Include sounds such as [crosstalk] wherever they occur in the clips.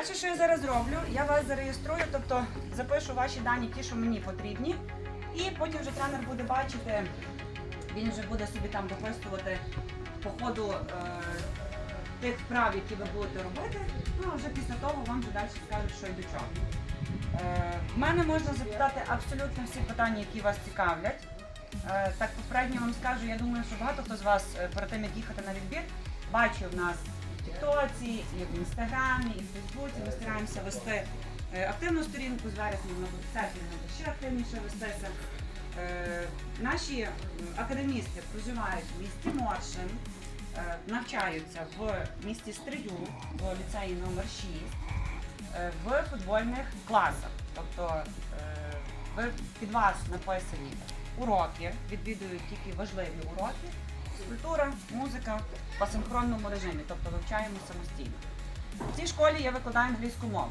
Перше, що я зараз роблю, я вас зареєструю, тобто запишу ваші дані, ті, що мені потрібні, і потім вже тренер буде бачити, він вже буде собі там дописувати по ходу е, тих вправ, які ви будете робити. Ну а вже після того вам вже далі скажуть, що і до чого. Е, в мене можна запитати абсолютно всі питання, які вас цікавлять. Е, так попередньо вам скажу, я думаю, що багато хто з вас е, перед тим, як їхати на відбір, бачив нас Тіктоці, і в Інстаграмі, і в Фейсбуці. Ми стараємося вести е, активну сторінку з вересня, буде серпня буде ще активніше вестися. Е, Наші академісти проживають в місті Моршин, е, навчаються в місті Стрию, в ліцеї номер 6 е, в футбольних класах. Тобто е, під вас написані уроки, відвідують тільки важливі уроки. Культура, музика в асинхронному режимі, тобто вивчаємо самостійно. В цій школі я викладаю англійську мову.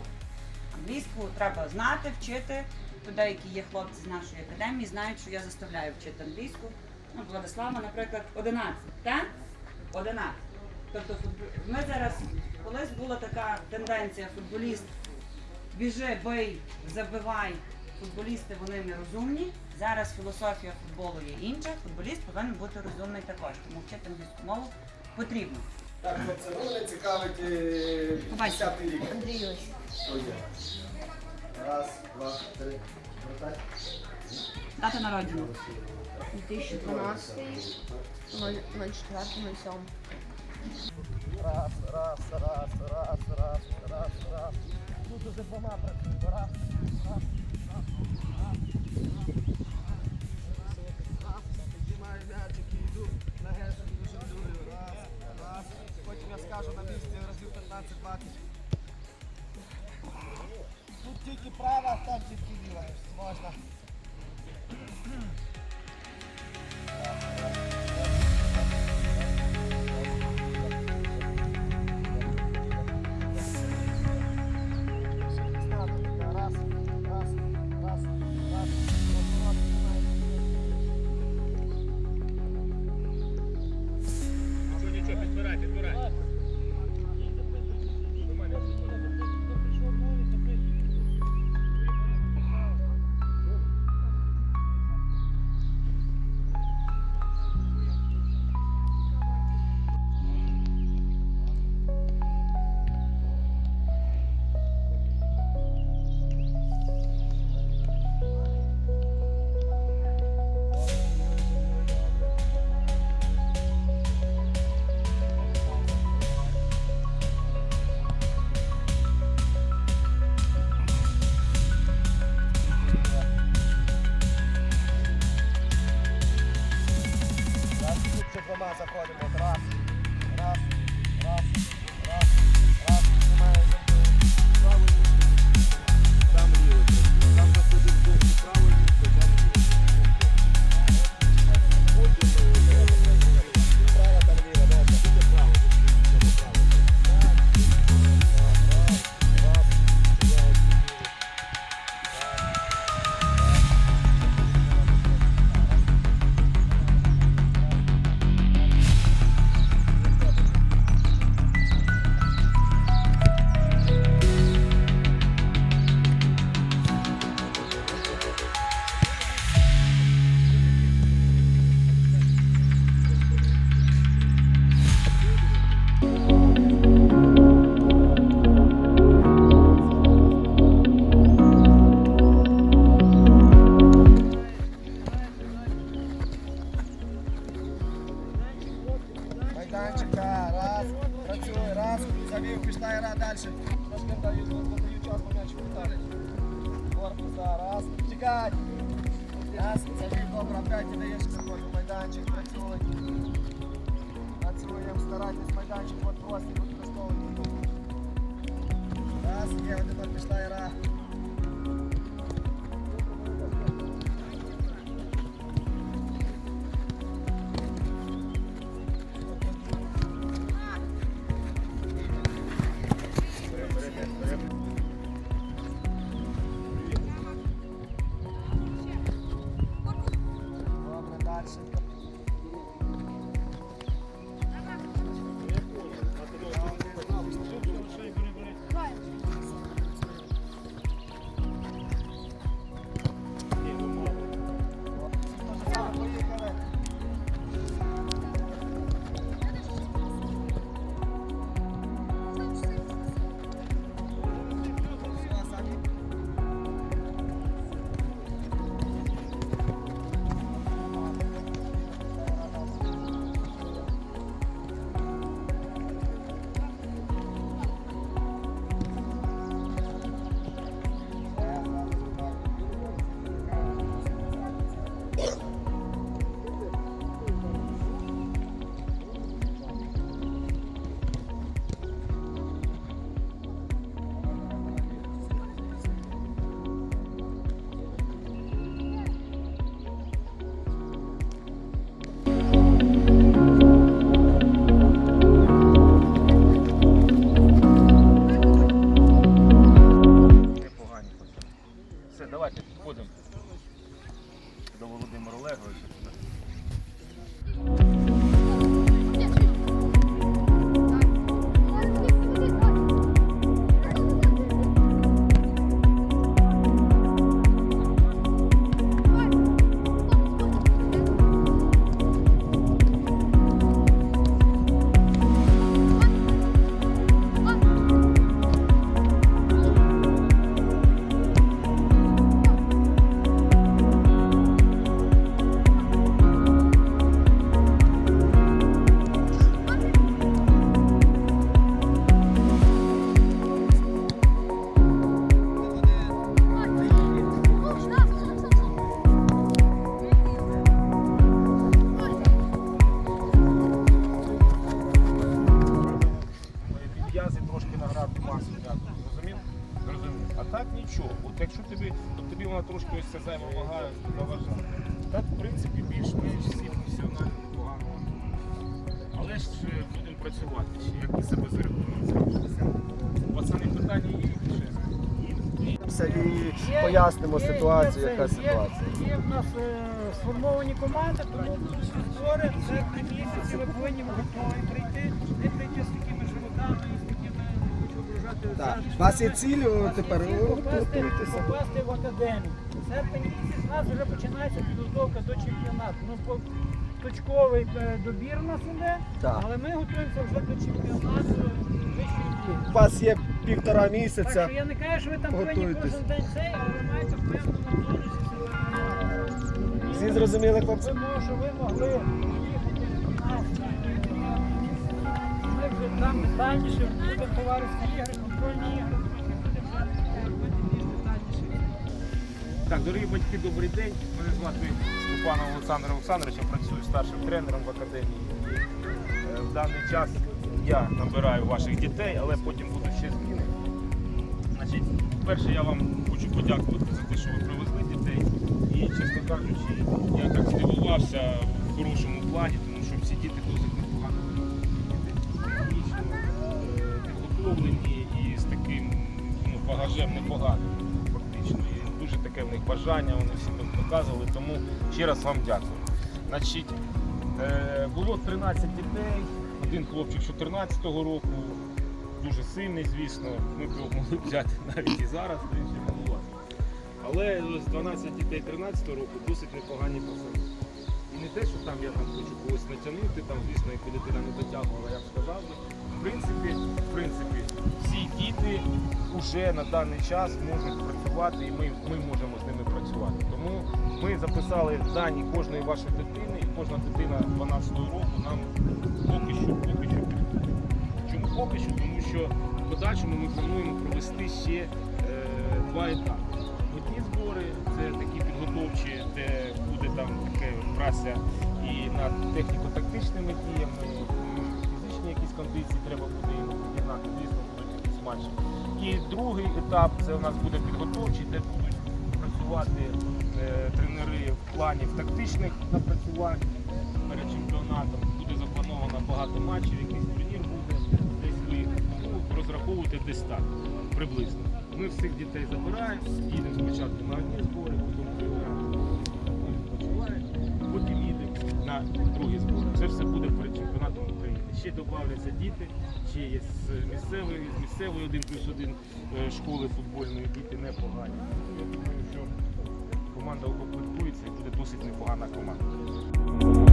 Англійську треба знати, вчити. То деякі є хлопці з нашої академії, знають, що я заставляю вчити англійську. Ну, Владислава, наприклад, 11. Так? 11. Тобто ми зараз, колись була така тенденція футболіст біжи, бий, забивай. Футболісти вони нерозумні. Зараз філософія футболу є інша. Футболіст повинен бути розумний також, тому вчити англійську мову потрібно. Так, ну мене цікавить е, Побачите. 50-й рік. Що є? Раз, два, три. Вертай. Дата народження. 2012, 04, 07. Раз, раз, раз, раз, раз, раз, раз. Тут уже двома працюємо. Раз, раз, Потім я скажу на місці разів 15-20. Тут тільки права, там тільки ліва. Можна. Майданчика, раз, працює, раз, завів, пішла гра далі. Трошки даю, додаю час, бо м'яч віталить. Корпус, да, раз, чекай. Раз, завів, добре, опять і даєш такой майданчик, працює. Працюємо, старайтесь, майданчик, от просто використовуйте. Раз, є, тепер пішла гра. Добре, до Володимира Олеговича. Вона трошки ось ця зайва вага заважає. Так, в принципі, більш-менш всі функціонально непогано. Але ж е, будемо працювати як ми себе зарекомендуємо. Пацани, питання є і пояснимо ситуацію, яка ситуація. Є в нас е, сформовані команди, тому будуть збори в серпні місяці. Ви повинні готові прийти, не прийти з такими животами Так, у вас є ціль о, тепер готуйтеся. попасти в академію. Серпень місяць у нас вже починається підготовка до чемпіонату. Ну, по- точковий е, добір у нас іде, Так. але ми готуємося вже до чемпіонату вищої ліги. У вас є півтора Так місяця. що я не кажу, що ви там повинні Готуйтесь. кожен день цей, але ви маєте в певному тонусі себе тримати. Всі зрозуміли, хлопці? Ви може, ви могли там детальніше, буде товариські ігри, контрольні ігри. Так, дорогі батьки, добрий день. Мене звати Степан Олександр Олександрович, я працюю старшим тренером в академії. Е, В даний час я набираю ваших дітей, але потім будуть ще зміни. Значить, перше, я вам хочу подякувати за те, що ви привезли дітей. І, чесно кажучи, я так здивувався в хорошому плані, підготовлені і з таким ну, багажем непоганим фактично. І дуже таке в них бажання, вони всі показували, тому ще раз вам дякую. Значить, е, було 13 дітей, один хлопчик 14-го року, дуже сильний, звісно. Ми б його могли взяти [laughs] навіть і зараз, в принципі, малувато. Але з 12 дітей 13-го року досить непогані пацани. І не те, що там я там хочу когось натягнути, там, звісно, яку дитина не дотягувала, я б сказав. В принципі, в принципі, всі діти вже на даний час можуть працювати і ми, ми можемо з ними працювати. Тому ми записали дані кожної вашої дитини, і кожна дитина 12 року нам поки що, поки що. Чому поки що? Тому що в подальшому ми плануємо провести ще е, два етапи. Одні збори це такі підготовчі, де буде там таке праця і над техніко-тактичними діями, кондиції треба буде підігнати, звісно, будуть якісь матчі. І другий етап це у нас буде підготовчий, де будуть працювати е, тренери в плані в тактичних напрацювань перед чемпіонатом. Буде заплановано багато матчів, якийсь турнір буде, десь ви ну, розраховуйте десь так, приблизно. Ми всіх дітей забираємо, їдемо спочатку на одні збори, потім відпочиваємо, потім їдемо на другі збори. Це все буде. Ще додаються діти, ще є з місцевої, з місцевої 1 плюс 1 е, школи футбольної, діти непогані. Я думаю, що команда укомплектується і буде досить непогана команда.